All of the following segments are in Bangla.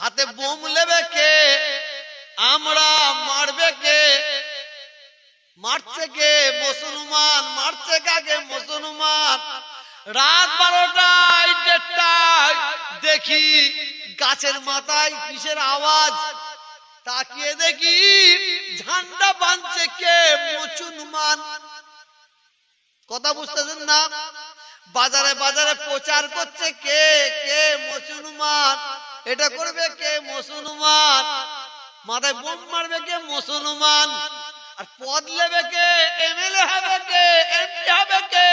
হাতে বোম লেবে কে? আমরা মারবে কে? মারছে কে? মুসলমান মারছে কাকে মুসলমান। রাত বারোটায় দেড়টায় দেখি গাছের মাথায় কিসের আওয়াজ? তাকিয়ে দেখি ঝান্ডা বাঁধছে কে? মুসলমান। কথা বুঝতেছেন না? বাজারে বাজারে প্রচার করছে কে? কে মুসলমান? এটা করবে কে মুসলমান? মাথায় বোম মারবে কে মুসলমান? আর পদ নেবে কে? এমএলএ হবে কে? এমপি হবে কে?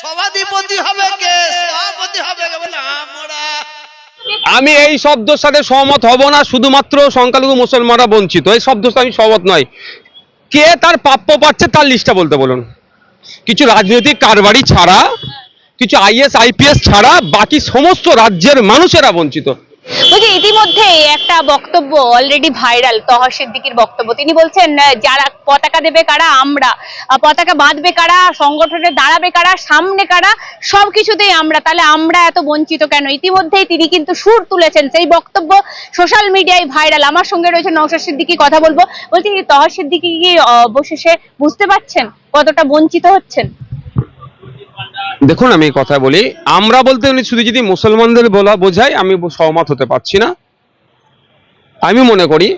সভাধিপতি হবে কে? সভাপতি হবে কে? বলে আমরা আমি এই শব্দের সাথে সহমত হব না, শুধুমাত্র সংখ্যালঘু মুসলমানরা বঞ্চিত। এই শব্দের সাথে আমি সহমত নয়। কে তার প্রাপ্য পাচ্ছে তার লিস্টটা বলতে বলুন। কিছু রাজনৈতিক কারবারি ছাড়া কিছু আইএস, আইপিএস ছাড়া বাকি সমস্ত রাজ্যের মানুষেরা বঞ্চিত। বলছি ইতিমধ্যে একটা বক্তব্য অলরেডি ভাইরাল তহা সিদ্দিকির বক্তব্য। তিনি বলছেন যারা পতাকা দেবে কারা? আমরা। পতাকা বাঁধবে কারা? সংগঠনে দাঁড়াবে কারা? সামনে কারা? সবকিছুতেই আমরা। তাহলে আমরা এত বঞ্চিত কেন? ইতিমধ্যেই তিনি কিন্তু সুর তুলেছেন। সেই বক্তব্য সোশ্যাল মিডিয়ায় ভাইরাল আমার সঙ্গে রয়েছে নৌশাদ সিদ্দিকি, কথা বলব। বলছি তহা সিদ্দিকি কি অবশেষে বুঝতে পারছেন কতটা বঞ্চিত হচ্ছেন? দেখুন, আমি কথা বলি। আমরা বলতে উনি শুধু যদি মুসলমানদের বলা বোঝায়, আমি সহমত হতে পারছি না। আমি মনে করি,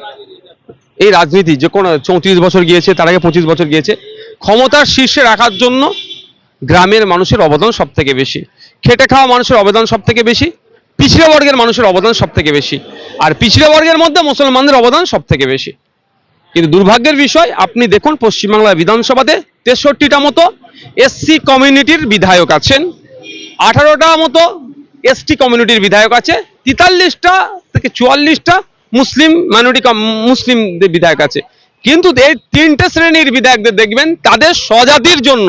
এই রাজনীতি যে কোনো চৌত্রিশ বছর গিয়েছে, তার আগে পঁচিশ বছর গিয়েছে, ক্ষমতার শীর্ষে রাখার জন্য গ্রামের মানুষের অবদান সব থেকে বেশি। খেটে খাওয়া মানুষের অবদান সব থেকে বেশি, পিছড়ে বর্গের মানুষের অবদান সব থেকে বেশি। আর পিছড়ে বর্গের মধ্যে মুসলমানদের অবদান সব থেকে বেশি। কিন্তু দুর্ভাগ্যের বিষয় আপনি দেখুন পশ্চিমবাংলা বিধানসভাতে তেষট্টিটা মতো এসসি কমিউনিটির বিধায়ক আছেন আঠারোটা মতো এসটি কমিউনিটির বিধায়ক আছে তেতাল্লিশটা থেকে চুয়াল্লিশটা মুসলিম মাইনরিটি মুসলিমদের বিধায়ক আছে। কিন্তু এই তিনটে শ্রেণির বিধায়কদের দেখবেন তাদের স্বজাতির জন্য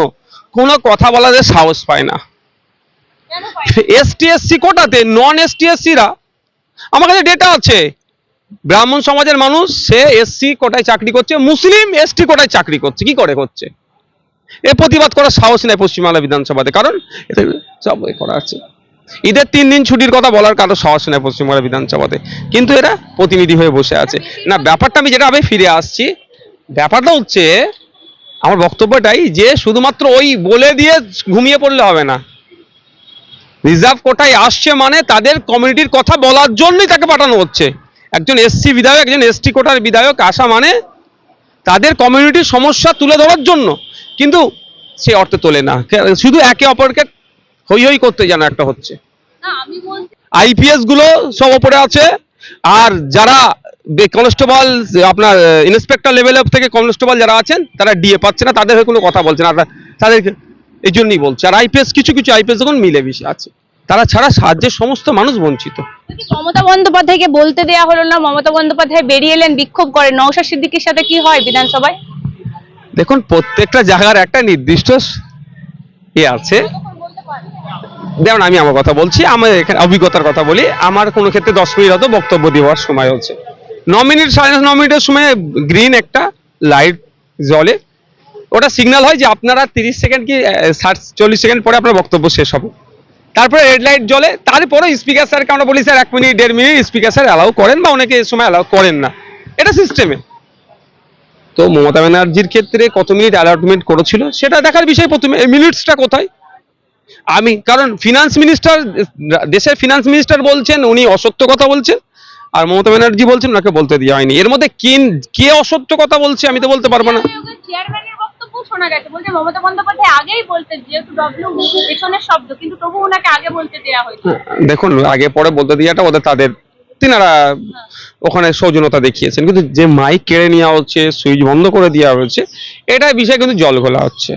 কোনো কথা বলাদের সাহস পায় না। এসটি এসসি কোটাতে নন এসটি এসসিরা আমার কাছে ডেটা আছে ব্রাহ্মণ সমাজের মানুষ, সে এসসি কোটায় চাকরি করছে, মুসলিম এসটি কোটায় চাকরি করছে, কি করে করছে এ প্রতিবাদ করার সাহস নেই পশ্চিমবাংলা বিধানসভাতে, কারণ সব করা আছে। ঈদের তিন দিন ছুটির কথা বলার কারও সাহস নেই পশ্চিমবাংলা বিধানসভাতে, কিন্তু এরা প্রতিনিধি হয়ে বসে আছে। না, ব্যাপারটা আমি যেটা আমি ফিরে আসছি, ব্যাপারটা হচ্ছে, আমার বক্তব্যটাই যে শুধুমাত্র ওই বলে দিয়ে ঘুমিয়ে পড়লে হবে না। রিজার্ভ কোটায় আসছে মানে তাদের কমিউনিটির কথা বলার জন্যই তাকে পাঠানো হচ্ছে। একজন এসসি বিধায়ক একজন এসটি কোটার বিধায়ক আসা মানে তাদের কমিউনিটির সমস্যা তুলে ধরার জন্য। কিন্তু সে অর্থে তোলে না। শুধু একে অপরকে হই হই করতে যেন একটা হচ্ছে। আইপিএসগুলো সব ওপরে আছে। আর যারা কনস্টেবল আপনার ইন্সপেক্টর লেভেল থেকে কনস্টেবল যারা আছেন তারা ডিএ পাচ্ছে না তাদের হয়ে কোনো কথা বলছে না। তাদের এই জন্যই বলছে। আর আইপিএস কিছু কিছু আইপিএস যখন মিলে বেশি আছে। তারা ছাড়া রাজ্যের সমস্ত মানুষ বঞ্চিত। মমতা বন্দ্যোপাধ্যায়কে বলতে দেয়া হলো না মমতা বন্দ্যোপাধ্যায় বেরিয়ে এলেন বিক্ষোভ করে নৌশাদ সিদ্দিকির সাথে কি হয় বিধানসভায়? দেখুন প্রত্যেকটা জায়গার একটা নির্দিষ্ট এ আছে। যেমন আমি আমার কথা বলছি আমার এখানে অভিজ্ঞতার কথা বলি। আমার কোনো ক্ষেত্রে দশ মিনিট হয়তো বক্তব্য দেওয়ার সময় হচ্ছে। ন মিনিট সাড়ে ন মিনিটের সময় গ্রিন একটা লাইট জলে ওটা সিগন্যাল হয় যে আপনারা তিরিশ সেকেন্ড কি ষাট চল্লিশ সেকেন্ড পরে আপনার বক্তব্য শেষ হবে। তারপরে রেড লাইট জ্বলে তারপরে স্পিকার স্যারকে আমরা বলি, স্যার, এক মিনিট, দেড় মিনিট স্পিকার স্যার অ্যালাউ করেন বা অনেকে এই সময় অ্যালাউ করেন না। এটা সিস্টেমে তো মমতা ব্যানার্জির ক্ষেত্রে কত মিনিট অ্যালটমেন্ট করেছিল, সেটা দেখার বিষয় প্রথমে মিনিটসটা কোথায়? আমি, কারণ ফিনান্স মিনিস্টার দেশের ফিনান্স মিনিস্টার বলছেন, উনি অসত্য কথা বলছেন, আর মমতা ব্যানার্জি বলছেন, ওনাকে বলতে দেওয়া হয়নি। এর মধ্যে কে অসত্য কথা বলছে আমি তো বলতে পারব না। শোনা গেছে। বলছে মমতা বন্দ্যোপাধ্যায় আগেই বলতে যেহেতু ডব্লিউ পেছনের শব্দ কিন্তু তবু ওনাকে আগে বলতে দেয়া হয়েছে। দেখুন আগে পরে বলতে দেওয়াটা ওদের তাদের তিনারা ওখানে সৌজন্যতা দেখিয়েছেন। কিন্তু যে মাইক কেড়ে নেওয়া হচ্ছে সুইচ বন্ধ করে দেওয়া হচ্ছে এটা বিষয়ে কিন্তু জল ঘোলা হচ্ছে।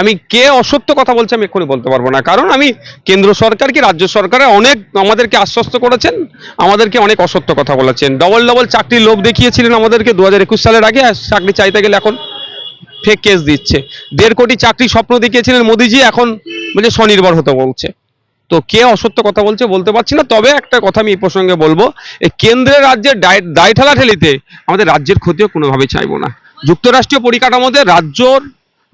আমি কে অসত্য কথা বলছে আমি এক্ষুনি বলতে পারব না। কারণ আমি কেন্দ্র সরকার কি রাজ্য সরকারে অনেক আমাদেরকে আশ্বস্ত করেছেন আমাদেরকে অনেক অসত্য কথা বলেছেন। ডবল ডবল চাকরির লোভ দেখিয়েছিলেন আমাদেরকে দু হাজার একুশ সালের আগে চাকরি চাইতে গেলে এখন ফেক কেস দিচ্ছে। দেড় কোটি চাকরি স্বপ্ন দেখিয়েছিলেন মোদিজি, এখন বলছে স্বনির্ভর হতে বলছে। তো কে অসত্য কথা বলছে বলতে পারছি না, তবে একটা কথা আমি এই প্রসঙ্গে বলব, এই কেন্দ্রের রাজ্যের দায়- দায় ঠেলাঠেলিতে আমাদের রাজ্যের ক্ষতিও কোনোভাবেই চাইব না। যুক্তরাষ্ট্রীয় পরিকাঠামোতে রাজ্যর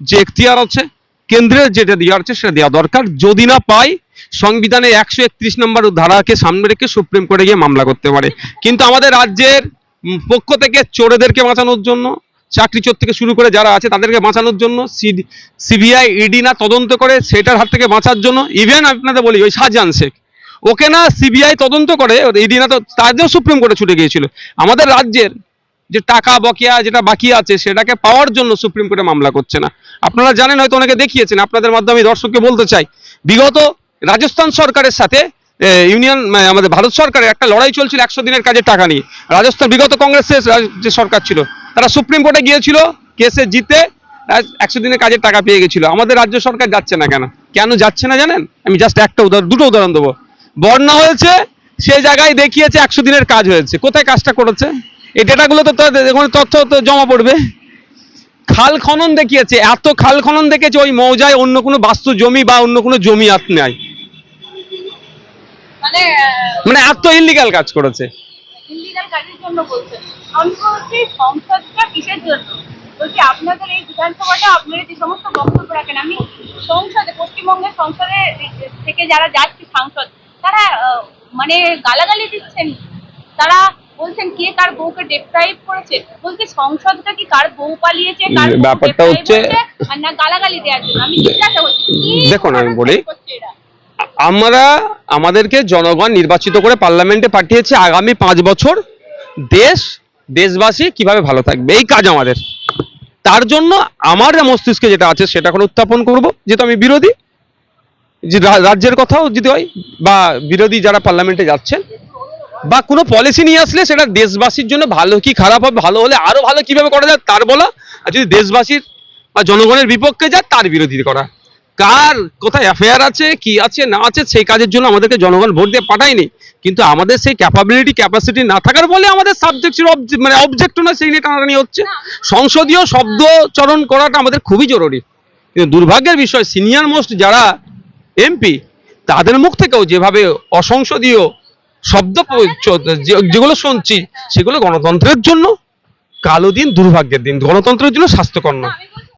যে এখতিয়ার আছে, কেন্দ্রের যেটা দেওয়া আছে সেটা দেওয়া দরকার। যদি না পাই, সংবিধানে একশো একত্রিশ নম্বর ধারাকে সামনে রেখে সুপ্রিম কোর্টে গিয়ে মামলা করতে পারে। কিন্তু আমাদের রাজ্যের পক্ষ থেকে চোরেদেরকে বাঁচানোর জন্য চাকরি চোর থেকে শুরু করে যারা আছে তাদেরকে বাঁচানোর জন্য সিবিআই, ইডি না তদন্ত করে সেটার হাত থেকে বাঁচার জন্য ইভেন আপনাদের বলি, ওই শাহজাহান শেখ। ওকে না সিবিআই তদন্ত করে, ইডি না তো জন্য সুপ্রিম কোর্টে ছুটে গিয়েছিল। আমাদের রাজ্যের যে টাকা বকেয়া যেটা বাকি আছে, সেটাকে পাওয়ার জন্য সুপ্রিম কোর্টে মামলা করছে না। আপনারা জানেন, হয়তো অনেকে দেখিয়েছেন, আপনাদের মাধ্যমে দর্শককে বলতে চাই। বিগত রাজস্থান সরকারের সাথে ইউনিয়ন মানে আমাদের ভারত সরকারের একটা লড়াই চলছিল একশো দিনের কাজের টাকা নিয়ে। রাজস্থান, বিগত কংগ্রেসের যে সরকার ছিল, তারা সুপ্রিম কোর্টে গিয়েছিল, কেসে জিতে একশো দিনের কাজের টাকা পেয়ে গেছিল। আমাদের রাজ্য সরকার যাচ্ছে না কেন? কেন যাচ্ছে না জানেন? আমি জাস্ট একটা উদাহরণ, দুটো উদাহরণ দেবো। বন্যা হয়েছে সেই জায়গায় দেখিয়েছে একশো দিনের কাজ হয়েছে। কোথায় কাজটা করেছে? এই ডেটাগুলো তো তথ্য তো জমা পড়বে। খাল খনন দেখিয়েছে, এত খাল খনন দেখেছে, ওই মৌজায় অন্য কোনো বাস্তু জমি বা অন্য কোনো জমি আর নাই। মানে মানে ইলিগাল কাজ করেছে। ইলিগাল কাজের জন্য বলছেন আমি বলছি সংসদটা কিসের জন্য? বলছি আপনাদের এই বিধানসভাটা আপনারা যে সমস্ত বক্তব্য রাখেন আমি সংসদে পশ্চিমবঙ্গের সংসদে থেকে যারা যাচ্ছে সাংসদ তারা মানে গালাগালি দিচ্ছেন। তারা বলছেন কে কার বউকে ডেপ্রাইভ করেছে? বলছে সংসদটা কি কার বউ পালিয়েছে কার ব্যাপারটা হচ্ছে- না গালাগালি দেওয়ার জন্য। আমি জিজ্ঞাসা করছি দেখুন, আমি বলি। আমরা আমাদেরকে জনগণ নির্বাচিত করে পার্লামেন্টে পাঠিয়েছে আগামী পাঁচ বছর। দেশ, দেশবাসী কীভাবে ভালো থাকবে? এই কাজ আমাদের। তার জন্য আমার মস্তিষ্কে যেটা আছে সেটা এখন উত্থাপন করব, যেহেতু আমি বিরোধী। যে রাজ্যের কথাও যদি হয়, বা বিরোধী যারা পার্লামেন্টে যাচ্ছেন, বা কোনো পলিসি নিয়ে আসলে সেটা দেশবাসীর জন্য ভালো কি খারাপ হবে, ভালো হলে আরও ভালো কীভাবে করা যায়, তার বলা। আর যদি দেশবাসীর বা জনগণের বিপক্ষে যায়, তার বিরোধী করা। কার কোথায় অ্যাফেয়ার আছে, কি আছে, না আছে, সেই কাজের জন্য আমাদেরকে জনগণ ভোট দিয়ে পাঠায়নি। কিন্তু আমাদের সেই ক্যাপাবিলিটি ক্যাপাসিটি না থাকার ফলে আমাদের সাবজেক্ট মানে অবজেক্ট না সেই নিয়ে টানাটানি হচ্ছে। সংসদীয় শব্দচরণ করাটা আমাদের খুবই জরুরি। কিন্তু দুর্ভাগ্যের বিষয় সিনিয়র মোস্ট যারা এমপি তাদের মুখ থেকেও যেভাবে অসংসদীয় শব্দ যেগুলো শুনছি, সেগুলো গণতন্ত্রের জন্য। কালো দিন দুর্ভাগ্যের দিন, গণতন্ত্রের জন্য স্বাস্থ্যকর নয়।